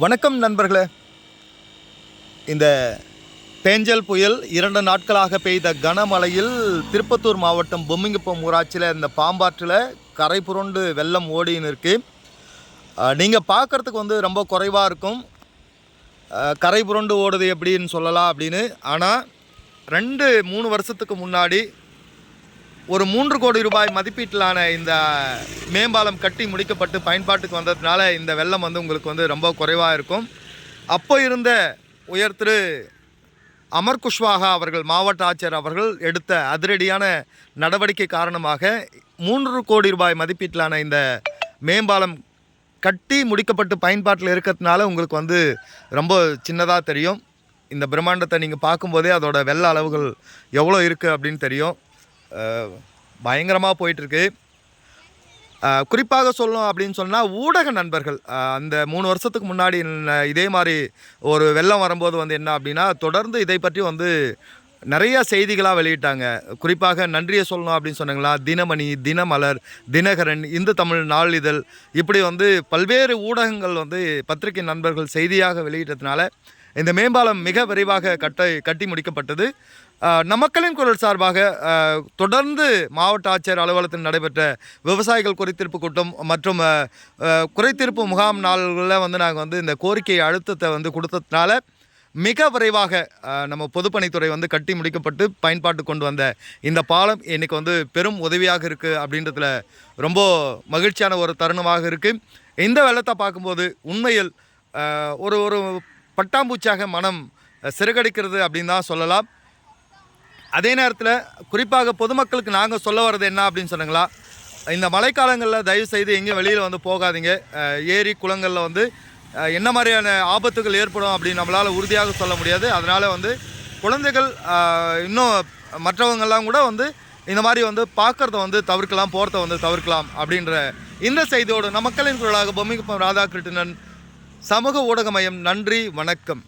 வணக்கம் நண்பர்களே. இந்த பேஞ்சல் புயல் இரண்டு நாட்களாக பெய்த கனமழையில் திருப்பத்தூர் மாவட்டம் பொம்மிங்குப்பம் ஊராட்சியில் இந்த பாம்பாற்றில் கரை புரண்டு வெள்ளம் ஓடின்னு இருக்குது நீங்கள் பார்க்குறதுக்கு வந்து ரொம்ப குறைவாக இருக்கும். கரை புரண்டு ஓடுது எப்படின்னு சொல்லலாம் அப்படின்னு. ஆனால் ரெண்டு மூணு வருஷத்துக்கு முன்னாடி ஒரு மூன்று கோடி ரூபாய் மதிப்பீட்டிலான இந்த மேம்பாலம் கட்டி முடிக்கப்பட்டு பயன்பாட்டுக்கு வந்ததுனால இந்த வெள்ளம் வந்து உங்களுக்கு வந்து ரொம்ப குறைவாக இருக்கும். அப்போ இருந்த உயர் திரு அமர் குஷ்வாகா அவர்கள் மாவட்ட ஆட்சியர் அவர்கள் எடுத்த அதிரடியான நடவடிக்கை காரணமாக மூன்று கோடி ரூபாய் மதிப்பீட்டிலான இந்த மேம்பாலம் கட்டி முடிக்கப்பட்டு பயன்பாட்டில் இருக்கிறதுனால உங்களுக்கு வந்து ரொம்ப சின்னதாக தெரியும். இந்த பிரம்மாண்டத்தை நீங்கள் பார்க்கும்போதே அதோட வெள்ள அளவுகள் எவ்வளோ இருக்குது அப்படின்னு தெரியும். பயங்கரமாக போயிட்டுருக்கு. குறிப்பாக சொல்லணும் அப்படின்னு சொன்னால் ஊடக நண்பர்கள் அந்த மூணு வருஷத்துக்கு முன்னாடி இதே மாதிரி ஒரு வெள்ளம் வரும்போது வந்து என்ன அப்படின்னா தொடர்ந்து இதை பற்றி வந்து நிறைய செய்திகளாக வெளியிட்டாங்க. குறிப்பாக நன்றியை சொல்லணும் அப்படின்னு சொன்னாங்களா? தினமணி தினமலர் தினகரன் இந்து தமிழ் நாளிதழ் இப்படி வந்து பல்வேறு ஊடகங்கள் வந்து பத்திரிகை நண்பர்கள் செய்தியாக வெளியிட்டதுனால இந்த மேம்பாலம் மிக விரைவாக கட்ட கட்டி முடிக்கப்பட்டது. நமக்களின் குரல் சார்பாக தொடர்ந்து மாவட்ட ஆட்சியர் அலுவலகத்தில் நடைபெற்ற விவசாயிகள் குறைத்தீர்ப்பு கூட்டம் மற்றும் குறைத்தீர்ப்பு முகாம் நாள்களில் வந்து நாங்கள் வந்து இந்த கோரிக்கை அழுத்தத்தை வந்து கொடுத்ததுனால மிக விரைவாக நம்ம பொதுப்பணித்துறை வந்து கட்டி முடிக்கப்பட்டு பயன்பாட்டு கொண்டு வந்த இந்த பாலம் இன்னைக்கு வந்து பெரும் உதவியாக இருக்குது அப்படின்றதுல ரொம்ப மகிழ்ச்சியான ஒரு தருணமாக இருக்குது இந்த வெள்ளத்தை பார்க்கும்போது உண்மையில் ஒரு ஒரு பட்டாம்பூச்சியாக மனம் அஹ், சிறகடிக்கிறது அப்படின்னு தான் சொல்லலாம். அதே நேரத்தில் குறிப்பாக பொதுமக்களுக்கு நாங்கள் சொல்ல வர்றது என்ன அப்படின்னு சொன்னாங்களா இந்த மழைக்காலங்களில் தயவு செய்து எங்கேயும் வெளியில் வந்து போகாதீங்க. ஏரி குளங்களில் வந்து என்ன மாதிரியான ஆபத்துகள் ஏற்படும் அப்படின்னு நம்மளால் உறுதியாக சொல்ல முடியாது. அதனால் வந்து குழந்தைகள் இன்னும் மற்றவங்கெல்லாம் கூட வந்து இந்த மாதிரி வந்து பார்க்குறத வந்து தவிர்க்கலாம் போகிறத வந்து தவிர்க்கலாம் அப்படின்ற இந்த செய்தியோடு நமக்களின் குரலாக பொம்மிகுப்பம் ராதாகிருஷ்ணன் சமூக ஊடக மையம் நன்றி வணக்கம்.